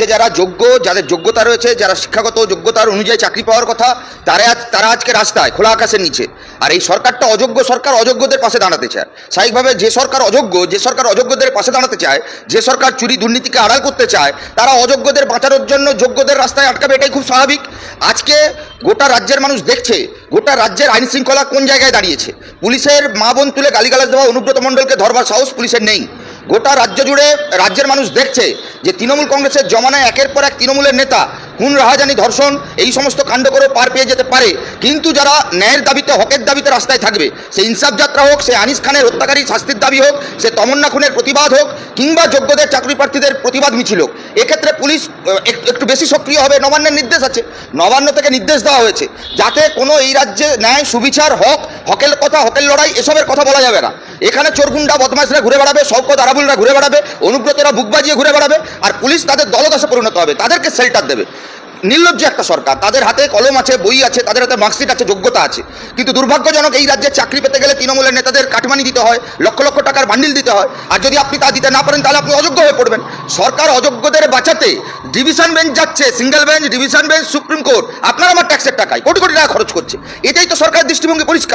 যে যারা যোগ্য, যাদের যোগ্যতা রয়েছে, যারা শিক্ষাগত যোগ্যতার অনুযায়ী চাকরি পাওয়ার কথা, তারা আজ, তারা আজকে রাস্তায়, খোলা আকাশের নিচে। আর এই সরকারটা অযোগ্য সরকার অযোগ্যদের পাশে দাঁড়াতে চায়। স্বাভাবিকভাবে যে সরকার অযোগ্য, যে সরকার অযোগ্যদের পাশে দাঁড়াতে চায়, যে সরকার চুরি দুর্নীতিকে আড়াল করতে চায়, তারা অযোগ্যদের বাঁচানোর জন্য যোগ্যদের রাস্তায় আটকাবে, এটাই খুব স্বাভাবিক। আজকে গোটা রাজ্যের মানুষ দেখছে, গোটা রাজ্যের আইন শৃঙ্খলা কোন জায়গায় দাঁড়িয়েছে। পুলিশের মা বোন তুলে গালিগালাজ দেওয়া অনুব্রত মণ্ডলকে ধরবার সাহস পুলিশের নেই। গোটা রাজ্য জুড়ে রাজ্যের মানুষ দেখছে যে তৃণমূল কংগ্রেসের জমানায় একের পর এক তৃণমূলের নেতা খুন, রাহাজানি, ধর্ষণ, এই সমস্ত কাণ্ড করে পার পেয়ে যেতে পারে। কিন্তু যারা ন্যায়ের দাবিতে, হকের দাবিতে রাস্তায় থাকবে, সে ইনসাফ যাত্রা হোক, সে আনিস খানের হত্যাকারী শাস্তির দাবি হোক, সে তমন্না খুনের প্রতিবাদ হোক, কিংবা যোগ্যদের চাকরি প্রার্থীদের প্রতিবাদ মিছিল হোক এক্ষেত্রে পুলিশ এক- একটু বেশি সক্রিয় হবে, নবান্নের নির্দেশ আছে। নবান্ন থেকে নির্দেশ দেওয়া হয়েছে, যাতে কোনো এই রাজ্যে ন্যায়, সুবিচার হক হকের কথা হকের লড়াই, এসবের কথা বলা যাবে না। এখানে চোরগুন্ডা, বদমাশরা ঘুরে বেড়াবে, শওকত আরাবুলরা ঘুরে বেড়াবে, অনুব্রতরা বুক বাজিয়ে ঘুরে বেড়াবে, আর পুলিশ তাদের দলদাসে পরিণত হবে, তাদেরকে শেল্টার দেবে। নির্লজ্জ একটা সরকার। তাদের হাতে কলম আছে, বই আছে, তাদের হাতে মার্কশিট আছে, যোগ্যতা আছে। কিন্তু দুর্ভাগ্যজনক এই রাজ্যে চাকরি পেতে গেলে তৃণমূলের নেতাদের কাঠমানি দিতে হয়, লক্ষ লক্ষ টাকার বান্ডিল দিতে হয়। আর যদি আপনি তা দিতে না পারেন, তাহলে আপনি অযোগ্য হয়ে পড়বেন। সরকার অযোগ্যদের বাঁচাতে ডিভিশন বেঞ্চ যাচ্ছে single bench division bench supreme court. আপনার আমার ট্যাক্সের টাকায়। কোটি কোটি টাকা খরচ করছে। এটাই তো সরকার দৃষ্টিভঙ্গি পরিষ্কার।